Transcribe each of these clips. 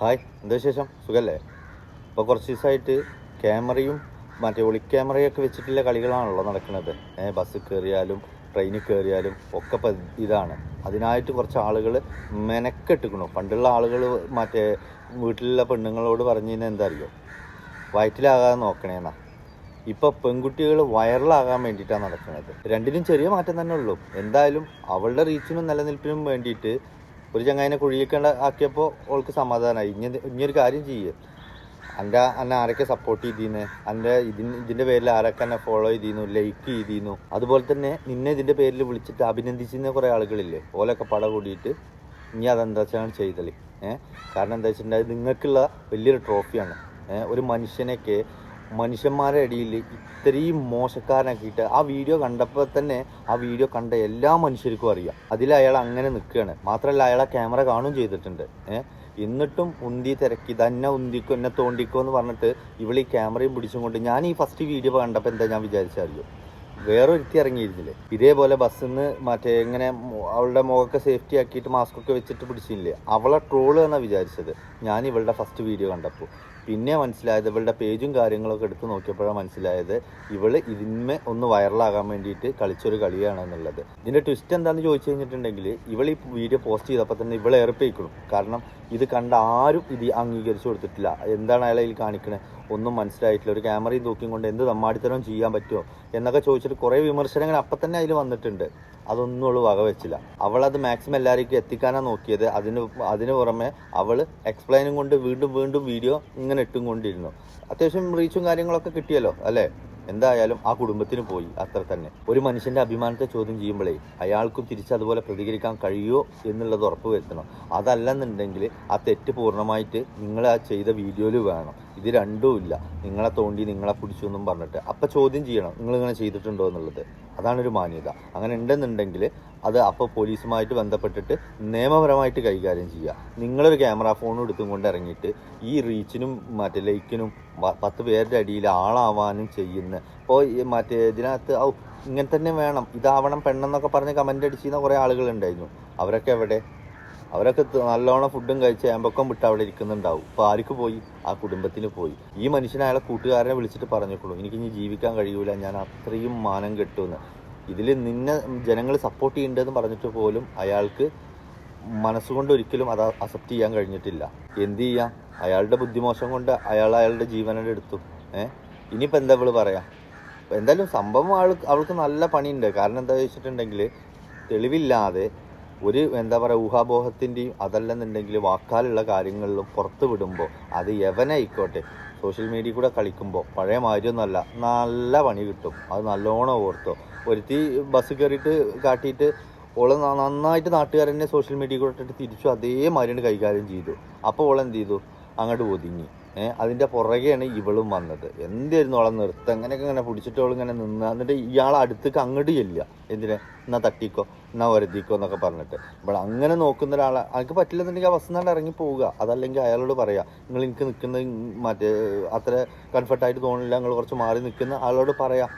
Hi എന്താ വിശേഷം? സുഖല്ലേ? ഇപ്പോൾ കുറച്ച് ദിവസമായിട്ട് ക്യാമറയും മറ്റേ ഒളി ക്യാമറയൊക്കെ വെച്ചിട്ടുള്ള കളികളാണല്ലോ നടക്കുന്നത്. ഏഹ് ബസ്സിൽ കയറിയാലും ട്രെയിനിൽ കയറിയാലും ഒക്കെ ഇതാണ്. അതിനായിട്ട് കുറച്ച് ആളുകൾ മെനക്കെട്ടിക്കണു. പണ്ടുള്ള ആളുകൾ മറ്റേ വീട്ടിലുള്ള പെണ്ണുങ്ങളോട് പറഞ്ഞു എന്താ അറിയോ? വയറ്റിലാകാതെ നോക്കണേന്നാ. ഇപ്പോൾ പെൺകുട്ടികൾ വൈറലാകാൻ വേണ്ടിയിട്ടാണ് നടക്കുന്നത് രണ്ടിനും ചെറിയ മാറ്റം തന്നെ ഉള്ളൂ. എന്തായാലും അവളുടെ റീച്ചിനും നിലനിൽപ്പിനും വേണ്ടിയിട്ട് ഒരു ചങ്ങായിനെ കുഴിയിക്കണ്ട ആക്കിയപ്പോൾ ഓൾക്ക് സമാധാനമായി ഇനി ഇനിയൊരു കാര്യം ചെയ്യേ. എന്റെ എന്നെ ആരൊക്കെ സപ്പോർട്ട് ചെയ്തിരുന്നു എന്റെ ഇതിന് ഇതിന്റെ പേരിൽ ആരൊക്കെ എന്നെ ഫോളോ ചെയ്തിരുന്നു ലൈക്ക് ചെയ്തിരുന്നു അതുപോലെ തന്നെ നിന്നെ ഇതിന്റെ പേരിൽ വിളിച്ചിട്ട് അഭിനന്ദിച്ചിരുന്ന കുറേ ആളുകളില്ലേ? ഓലൊക്കെ പട കൂടിയിട്ട് ഇനി അതെന്താ വെച്ചാണ് ചെയ്തത് ഏഹ് കാരണം എന്താ വെച്ചിട്ടുണ്ടെങ്കിൽ നിങ്ങൾക്കുള്ള വലിയൊരു ട്രോഫിയാണ് ഒരു മനുഷ്യനൊക്കെ മനുഷ്യന്മാരുടെ ഇടയിൽ ഇത്രയും മോശക്കാരനാക്കിയിട്ട് ആ വീഡിയോ കണ്ടപ്പോൾ തന്നെ ആ വീഡിയോ കണ്ട എല്ലാ മനുഷ്യർക്കും അറിയാം. അതിൽ അയാൾ അങ്ങനെ നിൽക്കുകയാണ്. മാത്രമല്ല അയാളെ ക്യാമറ കാണും ചെയ്തിട്ടുണ്ട്. ഏഹ്? എന്നിട്ടും ഉന്തി തിരക്കി തന്നെ ഉന്തിക്കോ എന്നെ തോണ്ടിക്കോ എന്ന് പറഞ്ഞിട്ട് ഇവൾ ഈ ക്യാമറയും പിടിച്ചും കൊണ്ട് ഞാൻ ഈ ഫസ്റ്റ് വീഡിയോ കണ്ടപ്പോൾ എന്താ ഞാൻ വിചാരിച്ചറിയോ വേറൊരുത്തി ഇറങ്ങിയിരുന്നില്ലേ? ഇതേപോലെ ബസ്സിൽ നിന്ന് മറ്റേ ഇങ്ങനെ മു- അവളുടെ മുഖമൊക്കെ സേഫ്റ്റി ആക്കിയിട്ട് മാസ്ക് ഒക്കെ വെച്ചിട്ട് പിടിച്ചില്ലേ അവളെ ട്രോൾ എന്നാണ് വിചാരിച്ചത്. ഞാൻ ഇവളുടെ ഫസ്റ്റ് വീഡിയോ കണ്ടപ്പോൾ പിന്നെ മനസ്സിലായത് ഇവളുടെ പേജും കാര്യങ്ങളൊക്കെ എടുത്ത് നോക്കിയപ്പോഴാണ് മനസ്സിലായത് ഇവൾ ഇതിന്മേ ഒന്ന് വൈറലാകാൻ വേണ്ടിയിട്ട് കളിച്ചൊരു കളിയാണ് എന്നുള്ളത് ഇതിന്റെ ട്വിസ്റ്റ് എന്താണെന്ന് ചോദിച്ചു കഴിഞ്ഞിട്ടുണ്ടെങ്കിൽ ഇവൾ ഈ വീഡിയോ പോസ്റ്റ് ചെയ്തപ്പോൾ തന്നെ ഇവളെ ഏർപ്പിക്കണം കാരണം ഇത് കണ്ട ആരും ഇത് അംഗീകരിച്ചു കൊടുത്തിട്ടില്ല. എന്താണ് അയാളെ ഇതിൽ കാണിക്കണേ? ഒന്നും മനസ്സിലായിട്ടില്ല. ഒരു ക്യാമറയും തൂക്കിയും കൊണ്ട് എന്ത് തമ്മാടിത്തരം ചെയ്യാൻ പറ്റുമോ എന്നൊക്കെ ചോദിച്ചിട്ട് കുറേ വിമർശനങ്ങൾ അപ്പം തന്നെ അതിൽ വന്നിട്ടുണ്ട്. അതൊന്നും അവൾ വകവെച്ചില്ല. അവളത് മാക്സിമം എല്ലാവർക്കും എത്തിക്കാനാണ് നോക്കിയത്. അതിന് അതിന് പുറമെ അവൾ എക്സ്പ്ലെയിനും കൊണ്ട് വീണ്ടും വീണ്ടും വീഡിയോ ഇങ്ങനെ ഇട്ടും കൊണ്ടിരുന്നു. അത്യാവശ്യം റീച്ചും കാര്യങ്ങളൊക്കെ കിട്ടിയല്ലോ അല്ലേ? എന്തായാലും ആ കുടുംബത്തിന് പോയി അത്ര തന്നെ. ഒരു മനുഷ്യന്റെ അഭിമാനത്തെ ചോദ്യം ചെയ്യുമ്പോഴേ അയാൾക്കും തിരിച്ചതുപോലെ പ്രതികരിക്കാൻ കഴിയുമോ എന്നുള്ളത് ഉറപ്പ് വരുത്തണം. അതല്ലെന്നുണ്ടെങ്കിൽ ആ തെറ്റ് പൂർണമായിട്ട് നിങ്ങൾ ആ ചെയ്ത വീഡിയോയിൽ വേണം. ഇത് രണ്ടും ഇല്ല. നിങ്ങളെ തോണ്ടി നിങ്ങളെ പിടിച്ചു എന്നും പറഞ്ഞിട്ട്. അപ്പം ചോദ്യം ചെയ്യണം നിങ്ങൾ ഇങ്ങനെ ചെയ്തിട്ടുണ്ടോ എന്നുള്ളത്. അതാണ് ഒരു മാന്യത. അങ്ങനെ ഉണ്ടെന്നുണ്ടെങ്കിൽ അത് അപ്പോൾ പോലീസുമായിട്ട് ബന്ധപ്പെട്ടിട്ട് നിയമപരമായിട്ട് കൈകാര്യം ചെയ്യുക. നിങ്ങളൊരു ക്യാമറ ഫോണും എടുത്തും കൊണ്ട് ഇറങ്ങിയിട്ട് ഈ റീച്ചിനും മറ്റേ ലൈക്കിനും പത്ത് പേരുടെ അടിയിൽ ആളാവാനും ചെയ്യുന്ന ഇപ്പോൾ മറ്റേ ഇതിനകത്ത് ഔ ഇങ്ങനെ തന്നെ വേണം. ഇതാവണം പെണ്ണെന്നൊക്കെ പറഞ്ഞ് കമന്റ് അടിച്ചിരുന്ന കുറേ ആളുകളുണ്ടായിരുന്നു. അവരൊക്കെ എവിടെ? അവരൊക്കെ നല്ലോണം ഫുഡും കഴിച്ച് ഏമ്പക്കം വിട്ട് അവിടെ ഇരിക്കുന്നുണ്ടാവും. ഇപ്പോൾ ആർക്ക് പോയി? ആ കുടുംബത്തിന് പോയി. ഈ മനുഷ്യനെ അയാളെ കൂട്ടുകാരനെ വിളിച്ചിട്ട് പറഞ്ഞിട്ടുള്ളൂ എനിക്ക് ഇനി ജീവിക്കാൻ കഴിയൂല. ഞാൻ അത്രയും മാനം കെട്ടുമെന്ന്. ഇതിൽ നിന്നെ ജനങ്ങൾ സപ്പോർട്ട് ചെയ്യേണ്ടതെന്ന് പറഞ്ഞിട്ട് പോലും അയാൾക്ക് മനസ്സുകൊണ്ട് ഒരിക്കലും അത് അക്സെപ്റ്റ് ചെയ്യാൻ കഴിഞ്ഞിട്ടില്ല. എന്ത് ചെയ്യാം? അയാളുടെ ബുദ്ധിമോശം കൊണ്ട് അയാൾ അയാളുടെ ജീവനോട് എടുത്തു. ഏഹ് ഇനിയിപ്പോൾ എന്താ ഇവൾ പറയാ? എന്തായാലും സംഭവം ആൾ അവൾക്ക് നല്ല പണിയുണ്ട്. കാരണം എന്താ വെച്ചിട്ടുണ്ടെങ്കിൽ തെളിവില്ലാതെ ഒരു എന്താ പറയുക ഊഹാബോഹത്തിന്റെയും അതല്ലെന്നുണ്ടെങ്കിൽ വാക്കാലുള്ള കാര്യങ്ങളിലും പുറത്ത് വിടുമ്പോൾ അത് എവനായിക്കോട്ടെ സോഷ്യൽ മീഡിയ കൂടെ കളിക്കുമ്പോൾ പഴയ മാതിരിയൊന്നുമല്ല. നല്ല പണി കിട്ടും. അത് നല്ലോണം ഓർത്തോ. ഒരുത്തി ബസ് കയറിയിട്ട് കാട്ടിയിട്ട് ഓൾ നന്നായിട്ട് നാട്ടുകാരനെ സോഷ്യൽ മീഡിയ കൂടെ ഇട്ടിട്ട് തിരിച്ചു അതേമാതിരിയാണ് കൈകാര്യം ചെയ്തു. അപ്പോൾ ഓൾ എന്ത് ചെയ്തു? അങ്ങോട്ട് ഒതുങ്ങി. ഏഹ് അതിന്റെ പുറകെയാണ് ഇവളും വന്നത്. എന്തായിരുന്നു ഓളെ നിർത്തം? അങ്ങനെയൊക്കെ ഇങ്ങനെ പിടിച്ചിട്ട് അവൾ ഇങ്ങനെ നിന്ന്. എന്നിട്ട് ഇയാൾ അടുത്തേക്ക് അങ്ങോട്ട് ചെല്ലുക. എന്തിനാ? എന്നാ തട്ടിക്കോ. എന്നാ വരുതിക്കോ എന്നൊക്കെ പറഞ്ഞിട്ട്. ഇപ്പോൾ അങ്ങനെ നോക്കുന്ന ഒരാളെ അയാൾക്ക് പറ്റില്ലെന്നുണ്ടെങ്കിൽ ആ ബസ് നിന്നാണ്ട് ഇറങ്ങി പോവുക. അതല്ലെങ്കിൽ അയാളോട് പറയാ. നിങ്ങൾ എനിക്ക് നിൽക്കുന്നത് മറ്റേ അത്ര കംഫർട്ടായിട്ട് തോന്നില്ല നിങ്ങൾ കുറച്ച് മാറി നിൽക്കുന്ന ആളോട് പറയാം.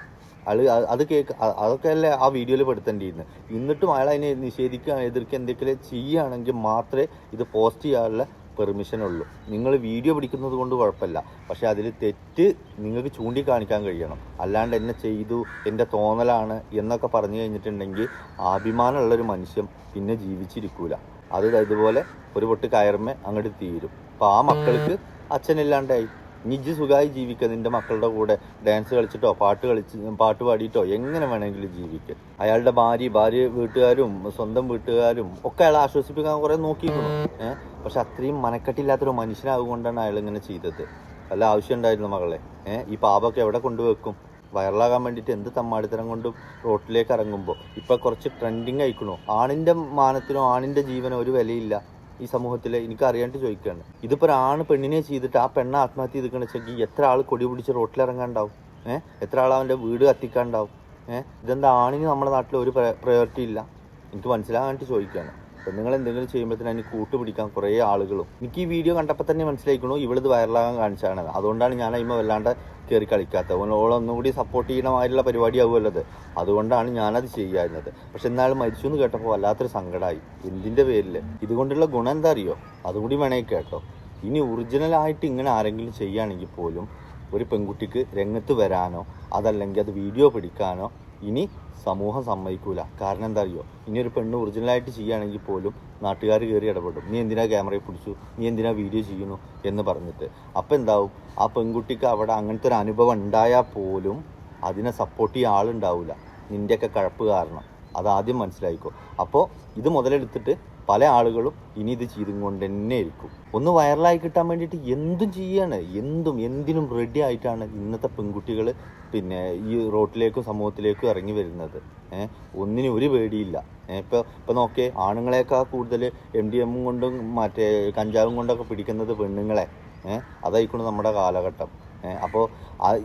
ആൾ അ- അത് കേക്ക് അതൊക്കെ അല്ലേ ആ വീഡിയോയിൽ പെടുത്തേണ്ടിയിരുന്നത് എന്നിട്ടും അയാൾ അതിനെ നിഷേധിക്കുക എതിർക്കുക എന്തെങ്കിലും ചെയ്യുകയാണെങ്കിൽ മാത്രമേ ഇത് പോസ്റ്റ് ചെയ്യാനുള്ള പെർമിഷൻ ഉള്ളൂ. നിങ്ങൾ വീഡിയോ പിടിക്കുന്നത് കൊണ്ട് കുഴപ്പമില്ല. പക്ഷേ അതിൽ തെറ്റ് നിങ്ങൾക്ക് ചൂണ്ടിക്കാണിക്കാൻ കഴിയണം. അല്ലാണ്ട് എന്നെ ചെയ്തു എന്റെ തോന്നലാണ് എന്നൊക്കെ പറഞ്ഞു കഴിഞ്ഞിട്ടുണ്ടെങ്കിൽ അഭിമാനമുള്ളൊരു മനുഷ്യൻ പിന്നെ ജീവിച്ചിരിക്കൂല. അത് ഇതുപോലെ ഒരു പൊട്ട് കയറുമേ അങ്ങോട്ട് തീരും. അപ്പോൾ ആ മക്കൾക്ക് അച്ഛനില്ലാണ്ടായി. നിജ് സുഖമായി ജീവിക്കുക നിന്റെ മക്കളുടെ കൂടെ ഡാൻസ് കളിച്ചിട്ടോ പാട്ട് കളിച്ച് പാട്ട് പാടിയിട്ടോ എങ്ങനെ വേണമെങ്കിലും ജീവിക്കുക അയാളുടെ ഭാര്യ ഭാര്യ വീട്ടുകാരും സ്വന്തം വീട്ടുകാരും ഒക്കെ അയാളെ ആശ്വസിപ്പിക്കാൻ കുറെ നോക്കിയിരുന്നു ഏഹ് പക്ഷെ അത്രയും മനക്കെട്ടില്ലാത്തൊരു മനുഷ്യനാകൊണ്ടാണ് അയാൾ ഇങ്ങനെ ചെയ്തത്. അല്ല ആവശ്യം ഉണ്ടായിരുന്നു മകളെ? ഏഹ് ഈ പാപൊക്കെ എവിടെ കൊണ്ടുവെക്കും? വൈറലാകാൻ വേണ്ടിയിട്ട് എന്ത് തമ്മാടിത്തരം കൊണ്ടും റോട്ടിലേക്ക് ഇറങ്ങുമ്പോൾ ഇപ്പൊ കുറച്ച് ട്രെൻഡിങ് ആയിക്കണോ? ആണിന്റെ മാനത്തിനോ ആണിന്റെ ജീവനോ ഒരു വിലയില്ല. ഈ സമൂഹത്തിൽ എനിക്ക് അറിയാണ്ട് ചോദിക്കുകയാണ് ഇതിപ്പോ ഒരാണ് പെണ്ണിനെ ചെയ്തിട്ട് ആ പെണ്ണ ആത്മഹത്യ ചെയ്തിരിക്കണ വെച്ചെങ്കിൽ എത്ര ആൾ കൊടി പിടിച്ച് റോട്ടിലിറങ്ങാണ്ടാവും? ഏഹ് എത്ര ആൾ അവന്റെ വീട് കത്തിക്കാണ്ടാവും? ഏഹ് ഇതെന്താ ആണിന് നമ്മുടെ നാട്ടിൽ ഒരു പ്രയോറിറ്റി ഇല്ല? എനിക്ക് മനസ്സിലാകാനായിട്ട് ചോദിക്കുകയാണ് പെണ്ണുങ്ങൾ എന്തെങ്കിലും ചെയ്യുമ്പോഴത്തേന് അതിന് കൂട്ടുപിടിക്കാൻ കുറേ ആളുകളും. എനിക്ക് ഈ വീഡിയോ കണ്ടപ്പോൾ തന്നെ മനസ്സിലാക്കണു ഇവളിത് വൈറലാകാൻ കാണിച്ചാണ്. അതുകൊണ്ടാണ് ഞാൻ അതിമ വല്ലാണ്ട് കയറി കളിക്കാത്തത്. ഓളൊന്നും കൂടി സപ്പോർട്ട് ചെയ്യണമായിട്ടുള്ള പരിപാടിയാവുമല്ലോ അത് അതുകൊണ്ടാണ് ഞാനത് ചെയ്യാറുന്നത് പക്ഷെ എന്നാലും മരിച്ചു എന്ന് കേട്ടപ്പോൾ വല്ലാത്തൊരു സങ്കടമായി എന്തിന്റെ പേരിൽ ഇതുകൊണ്ടുള്ള ഗുണം എന്താ അറിയോ? അതുകൂടി വേണേ കേട്ടോ. ഇനി ഒറിജിനലായിട്ട് ഇങ്ങനെ ആരെങ്കിലും ചെയ്യുകയാണെങ്കിൽ പോലും ഒരു പെൺകുട്ടിക്ക് രംഗത്ത് വരാനോ അതല്ലെങ്കിൽ അത് വീഡിയോ പിടിക്കാനോ ഇനി സമൂഹം സമ്മതിക്കൂല. കാരണം എന്താ അറിയോ ഇനി ഒരു പെണ്ണ് ഒറിജിനലായിട്ട് ചെയ്യുകയാണെങ്കിൽ പോലും നാട്ടുകാർ കയറി ഇടപെടും. നീ എന്തിനാ ക്യാമറയിൽ പിടിച്ചു? നീ എന്തിനാ വീഡിയോ ചെയ്യുന്നു? എന്ന് പറഞ്ഞിട്ട്. അപ്പം എന്താവും? ആ പെൺകുട്ടിക്ക് അവിടെ അങ്ങനത്തെ ഒരു അനുഭവം ഉണ്ടായാൽ പോലും അതിനെ സപ്പോർട്ട് ചെയ്യാൻ ആളുണ്ടാവില്ല നിന്റെയൊക്കെ കഴപ്പ് കാരണം. അതാദ്യം മനസ്സിലായിക്കോ. അപ്പോൾ ഇത് മുതലെടുത്തിട്ട് പല ആളുകളും ഇനി ഇത് ചെയ്തും കൊണ്ട് തന്നെ ഇരിക്കും. ഒന്ന് വൈറലായി കിട്ടാൻ വേണ്ടിയിട്ട് എന്തും ചെയ്യാണ്. എന്തും എന്തിനും റെഡി ആയിട്ടാണ് ഇന്നത്തെ പെൺകുട്ടികൾ പിന്നെ ഈ റോട്ടിലേക്കും സമൂഹത്തിലേക്കും ഇറങ്ങി വരുന്നത്. ഏഹ് ഒന്നിനും ഒരു പേടിയില്ല. ഇപ്പോൾ ഇപ്പോൾ നോക്കിയേ ആണുങ്ങളെക്കാൾ കൂടുതൽ എം ഡി എമ്മും കൊണ്ടും മറ്റേ കഞ്ചാവും കൊണ്ടൊക്കെ പിടിക്കുന്നത് പെണ്ണുങ്ങളെ. ഏഹ് അതായിക്കണം നമ്മുടെ കാലഘട്ടം. അപ്പോൾ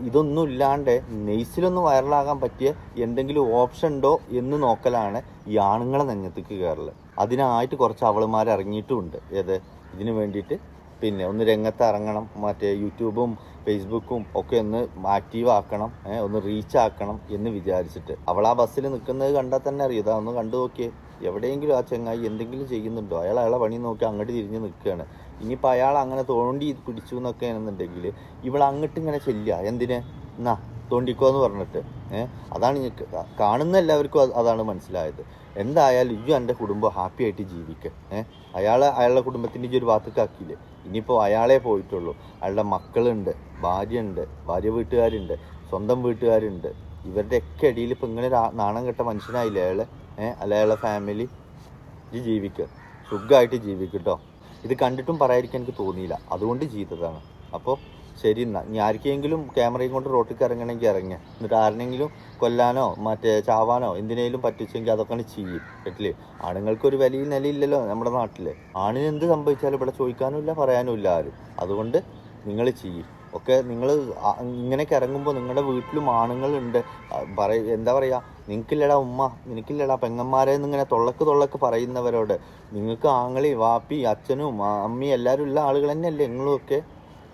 ഇതൊന്നും ഇല്ലാണ്ട് നെയ്സിലൊന്ന് വൈറലാകാൻ പറ്റിയ എന്തെങ്കിലും ഓപ്ഷൻ ഉണ്ടോ എന്ന് നോക്കലാണ് ഈ ആണുങ്ങളെ നെഞ്ഞത്തേക്ക് കയറൽ അതിനായിട്ട് കുറച്ച് അവളുമാർ ഇറങ്ങിയിട്ടുമുണ്ട്. ഏത്? ഇതിന് വേണ്ടിയിട്ട് പിന്നെ ഒന്ന് രംഗത്ത് ഇറങ്ങണം. മറ്റേ യൂട്യൂബും ഫേസ്ബുക്കും ഒക്കെ ഒന്ന് ആക്റ്റീവ് ആക്കണം ഒന്ന് റീച്ച് ആക്കണം എന്ന് വിചാരിച്ചിട്ട്. അവൾ ആ ബസ്സിൽ നിൽക്കുന്നത് കണ്ടാൽ തന്നെ അറിയാം. ഇതാ ഒന്ന് കണ്ടു നോക്കിയേ. എവിടെയെങ്കിലും ആ ചെങ്ങായി എന്തെങ്കിലും ചെയ്യുന്നുണ്ടോ? അയാൾ അയാളെ പണി നോക്കി അങ്ങോട്ട് തിരിഞ്ഞ് നിൽക്കുകയാണ്. ഇനിയിപ്പോൾ അയാൾ അങ്ങനെ തോണ്ടി പിടിച്ചു എന്നൊക്കെ ആണെന്നുണ്ടെങ്കിൽ ഇവൾ അങ്ങോട്ട് ഇങ്ങനെ ചെല്ലുക. എന്തിന്? എന്നാ തോണ്ടിക്കോ എന്ന് പറഞ്ഞിട്ട് അതാണ് കാണുന്ന എല്ലാവർക്കും അത് അതാണ് മനസ്സിലായത്. എന്തായാലും ഇയ്യോ എന്റെ കുടുംബം ഹാപ്പി ആയിട്ട് ജീവിക്കുക ഏഹ് അയാളെ അയാളുടെ കുടുംബത്തിന്റെ ഈ ഒരു ഭാഗത്തേക്കാക്കിയില്ലേ ഇനിയിപ്പോൾ അയാളെ പോയിട്ടുള്ളൂ. അയാളുടെ മക്കളുണ്ട് ഭാര്യയുണ്ട് ഭാര്യ വീട്ടുകാരുണ്ട് സ്വന്തം വീട്ടുകാരുണ്ട്. ഇവരുടെ ഒക്കെ ഇടയിൽ ഇപ്പം ഇങ്ങനെ നാണം കെട്ട മനുഷ്യനായില്ലേ അയാൾ ഏഹ് അല്ല അയാളെ ഫാമിലി ഇത് ജീവിക്കുക സുഖമായിട്ട് ജീവിക്കട്ടോ ഇത് കണ്ടിട്ടും പറയാതിരിക്കാൻ എനിക്ക് തോന്നിയില്ല. അതുകൊണ്ട് ചെയ്തതാണ്. അപ്പോൾ ശരി എന്നാ ഇനി ആർക്കെങ്കിലും ക്യാമറയും കൊണ്ട് റോട്ടിൽ ഇറങ്ങണമെങ്കിൽ ഇറങ്ങുക എന്നിട്ട് ആരെങ്കിലും കൊല്ലാനോ മറ്റേ ചാവാനോ എന്തിനേലും പറ്റിച്ചെങ്കിൽ അതൊക്കെയാണ് ചെയ്യും. ആണുങ്ങൾക്ക് ഒരു വലിയ നിലയില്ലല്ലോ നമ്മുടെ നാട്ടിൽ ആണിന് എന്ത് സംഭവിച്ചാലും ഇവിടെ ചോദിക്കാനും ഇല്ല പറയാനും ഇല്ല ആരും. അതുകൊണ്ട് നിങ്ങൾ ചെയ്യും. ഒക്കെ നിങ്ങൾ ഇങ്ങനെയൊക്കെ ഇറങ്ങുമ്പോൾ നിങ്ങളുടെ വീട്ടിലും ആണുങ്ങളുണ്ട്. പറയ എന്താ പറയുക നിനക്കില്ലടാ ഉമ്മ നിനക്കില്ലടാ പെങ്ങന്മാരെ എന്നിങ്ങനെ തൊള്ളക്ക് തൊള്ളക്ക് പറയുന്നവരോട്. നിങ്ങൾക്ക് ആങ്ങളി വാപ്പി അച്ഛനും അമ്മയും എല്ലാവരും ഉള്ള ആളുകൾ തന്നെയല്ലേ നിങ്ങളും ഒക്കെ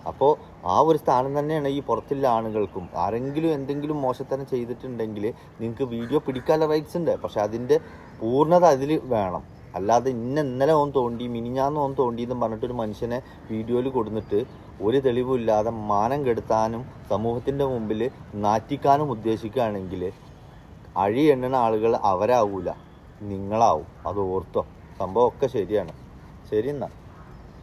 അപ്പോൾ ആ ഒരു സ്ഥാനം തന്നെയാണ് ഈ പുറത്തുള്ള ആളുകൾക്കും ആരെങ്കിലും എന്തെങ്കിലും മോശത്തരം ചെയ്തിട്ടുണ്ടെങ്കിൽ നിങ്ങൾക്ക് വീഡിയോ പിടിക്കാനുള്ള റൈറ്റ്സ് ഉണ്ട്. പക്ഷെ അതിന്റെ പൂർണത അതിൽ വേണം. അല്ലാതെ ഇന്ന ഇന്നലെ ഓൻ തോണ്ടി മിനിഞ്ഞാന്ന് ഓൻ തോണ്ടി എന്ന് പറഞ്ഞിട്ടൊരു മനുഷ്യനെ വീഡിയോയിൽ കൊടുത്തിട്ട് ഒരു തെളിവുമില്ലാതെ മാനം കെടുത്താനും സമൂഹത്തിന്റെ മുമ്പിൽ നാറ്റിക്കാനും ഉദ്ദേശിക്കുകയാണെങ്കിൽ അഴി എണ്ണുന്ന ആളുകൾ അവരാവൂല. നിങ്ങളാവും. അത് ഓർത്തോ. സംഭവമൊക്കെ ശരിയാണ്. ശരി എന്നാ.